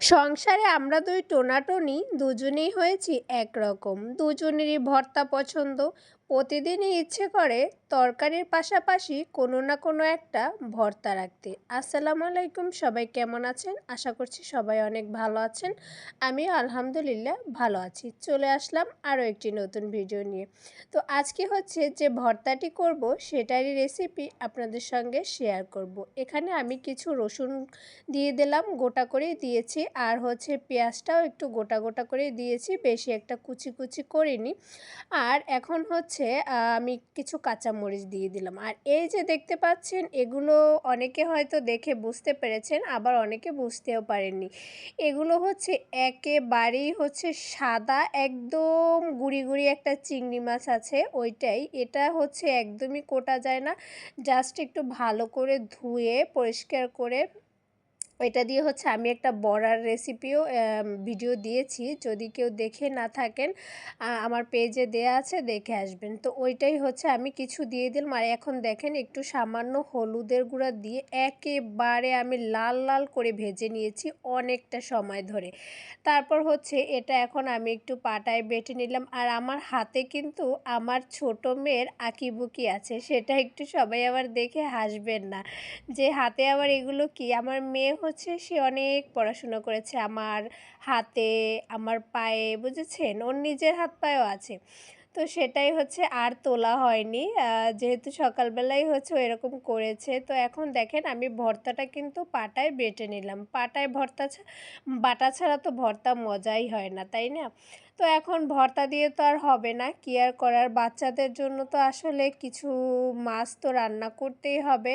সংসারে আমরা দুই টোনাটনি দুজনেই হয়েছি একরকম। দুজনেরই ভর্তা পছন্দ। প্রতিদিনই ইচ্ছে করে তরকারির পাশাপাশি কোনো না কোনো একটা ভর্তা রাখতে। আসসালামু আলাইকুম, সবাই কেমন আছেন? আশা করছি সবাই অনেক ভালো আছেন। আমি আলহামদুলিল্লাহ ভালো আছি। চলে আসলাম আরও একটি নতুন ভিডিও নিয়ে। তো আজকে হচ্ছে যে ভর্তাটি করব সেটারই রেসিপি আপনাদের সঙ্গে শেয়ার করব। এখানে আমি কিছু রসুন দিয়ে দিলাম, গোটা করে দিয়েছি। আর হচ্ছে পেঁয়াজটাও একটু গোটা গোটা করে দিয়েছি, বেশি একটা কুচি কুচি করিনি। আর এখন হচ্ছে আমি কিছু কাঁচামরিচ দিয়ে দিলাম। আর এই যে দেখতে পাচ্ছেন, এগুলো অনেকে হয়তো দেখে বুঝতে পেরেছেন, আবার অনেকে বুঝতেও পারেননি। এগুলো হচ্ছে একেবারেই হচ্ছে সাদা, একদম গুড়ি গুড়ি একটা চিংড়ি মাছ আছে ওইটাই। এটা হচ্ছে একদমই কোটা যায় না, জাস্ট একটু ভালো করে ধুয়ে, পরিষ্কার করে এটা দিয়ে হচ্ছে আমি একটা বড়ার রেসিপিও ভিডিও দিয়েছি। যদি কেউ দেখে না থাকেন আমার পেজে দেয়া আছে, দেখে আসবেন। তো ওইটাই হচ্ছে আমি কিছু দিয়ে দিলাম। আর এখন দেখেন, একটু সামান্য হলুদের গুঁড়া দিয়ে একেবারে আমি লাল লাল করে ভেজে নিয়েছি অনেকটা সময় ধরে। তারপর হচ্ছে এটা এখন আমি একটু পাটায় বেটে নিলাম। আর আমার হাতে কিন্তু আমার ছোট মেয়ের আঁকিবুকি আছে। সেটা একটু সবাই আবার দেখে হাসবেন না। যে হাতে আবার এগুলো কি? আমার মেয়ে হচ্ছে সে অনেক পড়াশুনো করেছে। আমার হাতে, আমার পায়ে, বুঝেছেন? ওর নিজের হাত পায়েও আছে। তো সেটাই হচ্ছে আর তোলা হয়নি। যেহেতু সকালবেলাই হচ্ছে এরকম করেছে, তো এখন দেখেন আমি ভর্তাটা কিন্তু পাটায় বেটে নিলাম। পাটায় ভর্তা বাটা ছাড়া তো ভর্তা মজাই হয় না, তাই না? তো এখন ভর্তা দিয়ে তো আর হবে না। কি আর করার? বাচ্চাদের জন্য তো আসলে কিছু মাছ তো রান্না করতেই হবে।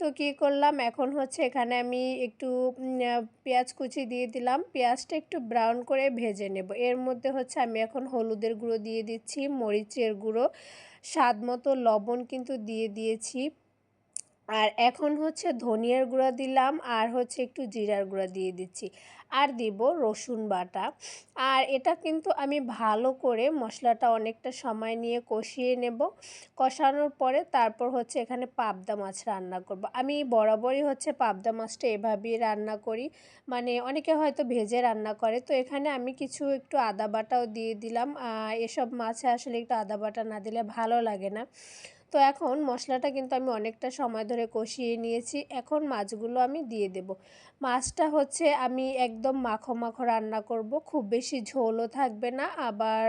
তো কি করলাম? এখন হচ্ছে এখানে আমি একটু পেঁয়াজ কুচি দিয়ে দিলাম। পেঁয়াজটা একটু ব্রাউন করে ভেজে নেব। এর মধ্যে হচ্ছে আমি এখন হলুদের গুঁড়ো দিয়ে দিচ্ছি, মরিচের গুঁড়ো, স্বাদ মতো লবণ কিন্তু দিয়ে দিয়েছি। আর এখন হচ্ছে ধনিয়ার গুঁড়া দিলাম, আর হচ্ছে একটু জিরার গুঁড়া দিয়ে দিচ্ছি। আর দিব রসুন বাটা। আর এটা কিন্তু আমি ভালো করে মশলাটা অনেকটা সময় নিয়ে কষিয়ে নেব। কষানোর পরে তারপর হচ্ছে এখানে পাবদা মাছ রান্না করব। আমি বরাবরই হচ্ছে পাবদা মাছটা এভাবেই রান্না করি। মানে অনেকে হয়তো ভেজে রান্না করে। তো এখানে আমি কিছু একটু আদা বাটাও দিয়ে দিলাম। এসব মাছে আসলে একটু আদা বাটা না দিলে ভালো লাগে না। তো এখন মশলাটা কিন্তু আমি অনেকটা সময় ধরে কষিয়ে নিয়েছি। এখন মাছগুলো আমি দিয়ে দেব। মাছটা হচ্ছে আমি একদম মাখো মাখো রান্না করব। খুব বেশি ঝোলও থাকবে না, আবার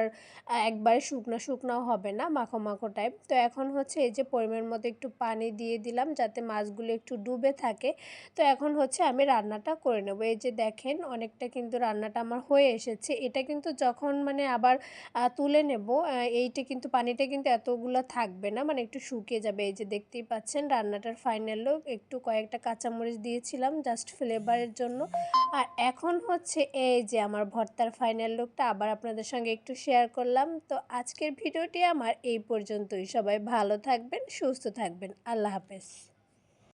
একবারে শুকনো শুকনাও হবে না, মাখো মাখো টাইপ তো এখন হচ্ছে এই যে পরিমাণ মতো একটু পানি দিয়ে দিলাম যাতে মাছগুলো একটু ডুবে থাকে। তো এখন হচ্ছে আমি রান্নাটা করে নেব। এই যে দেখেন অনেকটা কিন্তু রান্নাটা আমার হয়ে এসেছে। এটা কিন্তু যখন মানে আবার তুলে নেব এইটা কিন্তু পানিটা কিন্তু এতগুলো থাকবে না মানে একটু একটু শুকিয়ে যাবে। এই যে দেখতেই পাচ্ছেন, রান্নাটার ফাইনাল লোক একটু কয়েকটা কাঁচামরিচ দিয়েছিলাম জাস্ট ফ্লেভারের জন্য। আর এখন হচ্ছে এই যে আমার ভর্তার ফাইনাল লোকটা আবার আপনাদের সঙ্গে একটু শেয়ার করলাম। তো আজকের ভিডিওটি আমার এই পর্যন্তই। সবাই ভালো থাকবেন, সুস্থ থাকবেন। আল্লাহ হাফেজ।